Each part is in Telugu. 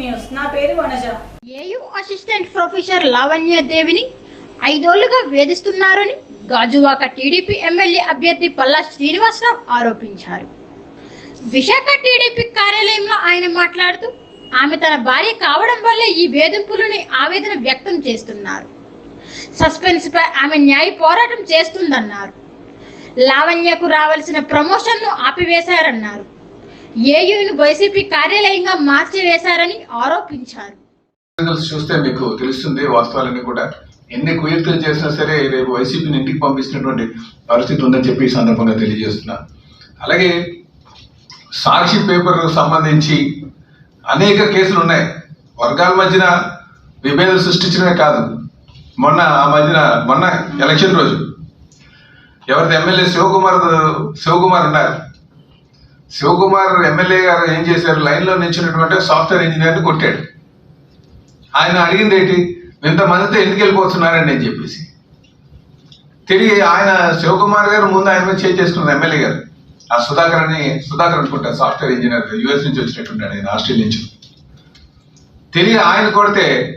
న్యూస్. నా పేరు వనజ. ఏయూ అసిస్టెంట్ ప్రొఫెసర్ లావణ్యదేవిని ఐదేళ్ళుగా వేధిస్తున్నారని గాజువాక టీడీపీ ఎమ్మెల్యే అభ్యర్థి పల్లా శ్రీనివాసరావు ఆరోపించారు. విశాఖ టీడీపీ కార్యాలయంలో ఆయన మాట్లాడుతూ ఆమె తన భార్య కావడం వల్లే ఈ వేధింపులని ఆవేదన వ్యక్తం చేస్తున్నారు. సస్పెన్స్ పై ఆమె న్యాయ పోరాటం చేస్తుందన్నారు. లావణ్యకు రావాల్సిన ప్రమోషన్ను ఆపివేశారన్నారు. ఏయూను వైసీపీ కార్యాలయంగా మార్చివేశారని ఆరోపించారు. చూస్తే మీకు తెలుస్తుంది వాస్తవాలన్నీ కూడా. ఎన్ని కుయుక్తులు చేసినా సరే రేపు వైసీపీని ఇంటికి పంపిస్తున్నటువంటి పరిస్థితి ఉందని చెప్పి ఈ సందర్భంగా తెలియజేస్తున్నా. అలాగే సాక్షి పేపర్ సంబంధించి అనేక కేసులు ఉన్నాయి. వర్గాల మధ్యన విభేదం సృష్టించడమే కాదు. మొన్న ఆ మధ్యన మొన్న ఎలక్షన్ రోజు ఎవరిది? ఎమ్మెల్యే శివకుమార్ శివకుమార్ ఉన్నారు. శివకుమార్ ఎమ్మెల్యే గారు ఏం చేశారు? లైన్లో నిల్చున్నటువంటి సాఫ్ట్వేర్ ఇంజనీర్ని కొట్టాడు. ఆయన అడిగింది ఏంటి? ఇంతమందితో ఎందుకు వెళ్ళిపోతున్నారని నేను చెప్పేసి. తిరిగి ఆయన శివకుమార్ గారు ముందు ఆయన మీద చేంజ్ చేసుకున్నారు ఎమ్మెల్యే గారు. ఆ సుధాకర్ అని సుధాకర్ అనుకుంటా సాఫ్ట్వేర్ ఇంజనీర్ యుఎస్ నుంచి వచ్చినట్టున్నాడు ఆయన ఆస్ట్రేలియా నుంచి. తిరిగి ఆయన కొడితే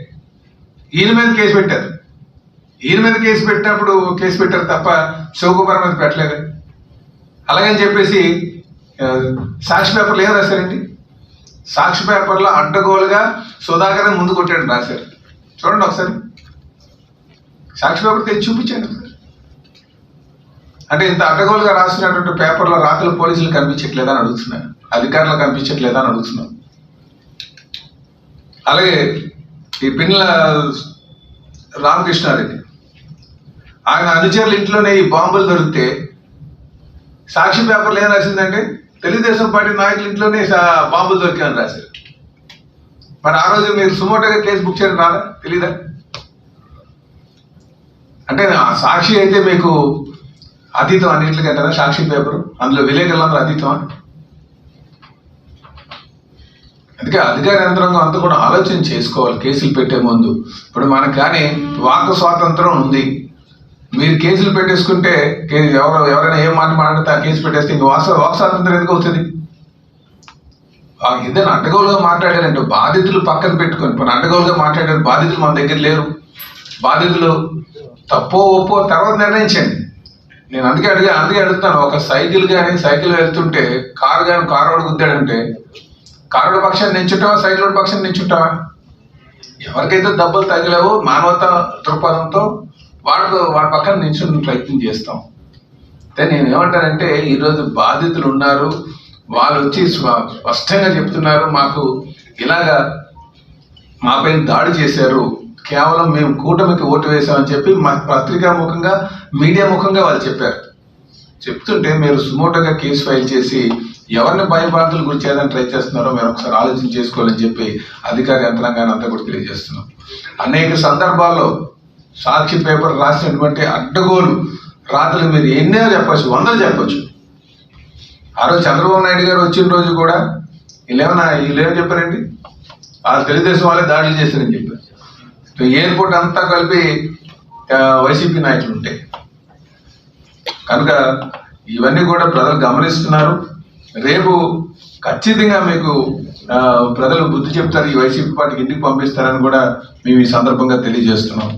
ఈయన మీద కేసు పెట్టారు. ఈయన మీద కేసు పెట్టినప్పుడు కేసు పెట్టారు తప్ప శివకుమార్ మీద పెట్టలేదు. అలాగని చెప్పేసి సాక్షి పేపర్లు ఏం రాశారండి? సాక్షి పేపర్లో అడ్డగోలుగా సుధాకర్ ముందు కొట్టాడు రాశారు. చూడండి ఒకసారి. సాక్షి పేపర్ తెచ్చి చూపించాను అంటే ఇంత అడ్డగోలుగా రాసినటువంటి పేపర్లో రాతలు పోలీసులు కనిపించట్లేదా అని అడుగుతున్నాను అధికారులు కనిపించట్లేదా అని అడుగుతున్నాను అలాగే ఈ పిన్నెల రామకృష్ణారెడ్డి ఆయన అనుచరుల ఇంట్లోనే ఈ బాంబులు దొరికితే సాక్షి పేపర్లు ఏం రాసిందంటే తెలుగుదేశం పార్టీ నాయకుల ఇంట్లోనే బాంబులు దొరికాయని రాశారు. మరి ఆ రోజు మీరు సుమోటోగా కేసు బుక్ చేయడం రాదా? తెలీదా? అంటే ఆ సాక్షి అయితే మీకు అతీతం అన్నింటికి అంటారా సాక్షి పేపర్? అందులో విలేకరులందరూ అతీతమా అందుకే అధికార యంత్రాంగం అంతా కూడా ఆలోచన చేసుకోవాలి. కేసులు పెట్టే ముందు. ఇప్పుడు మనకు కానీ వాక్ స్వాతంత్రం ఉంది. మీరు కేసులు పెట్టేసుకుంటే ఎవరు ఎవరైనా ఏం మాట మాట్లాడితే ఆ కేసు పెట్టేస్తే ఇంక వాస్తవ వాక్ స్వాతంత్రం ఎందుకు అవుతుంది? ఆ ఇద్దరు అడ్డగోలుగా మాట్లాడారంటే బాధితులు పక్కన పెట్టుకొని ఇప్పుడు అడ్డగోలుగా మాట్లాడారు బాధితులు మన దగ్గర లేరు. బాధితులు తప్పో ఒప్పో తర్వాత నిర్ణయించండి. నేను అందుకే అడిగా అందుకే అడుగుతాను ఒక సైకిల్ కానీ సైకిల్ వెళ్తుంటే కారు కానీ కారు వాడు కారుడు పక్షాన్ని నించుంటావా సైకిల్ పక్షాన్ని నించుంటావా? ఎవరికైతే దెబ్బలు తగిలేవో మానవత దృక్పథంతో వాడు వాడి పక్కన నిల్చుని ప్రయత్నం చేస్తాం. అయితే నేను ఏమంటానంటే ఈరోజు బాధితులు ఉన్నారు. వాళ్ళు వచ్చి స్పష్టంగా చెప్తున్నారు మాకు ఇలాగా మాపై దాడి చేశారు. కేవలం మేము కూటమికి ఓటు వేసామని చెప్పి మా పత్రికా ముఖంగా మీడియా ముఖంగా వాళ్ళు చెప్పారు. చెప్తుంటే మీరు సుమోటోగా కేసు ఫైల్ చేసి ఎవరిని భయభ్రాంతులు గురి చేయాలని ట్రై చేస్తున్నారో మీరు ఒకసారి ఆలోచన చేసుకోవాలని చెప్పి అధికార యంత్రాంగాన్ని అంతా కూడా తెలియజేస్తున్నాం. అనేక సందర్భాల్లో సాక్షి పేపర్ రాసినటువంటి అడ్డగోలు రాత్రులు మీరు ఎన్నో చెప్పచ్చు వందలు చెప్పచ్చు. ఆ రోజు చంద్రబాబు నాయుడు గారు వచ్చిన రోజు కూడా వీళ్ళేమన్నా వీళ్ళేమని చెప్పారండి? ఆ తెలుగుదేశం వాళ్ళే దాడులు చేశారని చెప్పారు. ఎయిర్పోర్ట్ అంతా కలిపి వైసీపీ నాయకులు ఉంటాయి కనుక ఇవన్నీ కూడా ప్రజలు గమనిస్తున్నారు. రేపు ఖచ్చితంగా మీకు ప్రజలు బుద్ధి చెప్తారు ఈ వైసీపీ పార్టీకి ఎందుకు పంపిస్తారని కూడా మేము ఈ సందర్భంగా తెలియజేస్తున్నాం.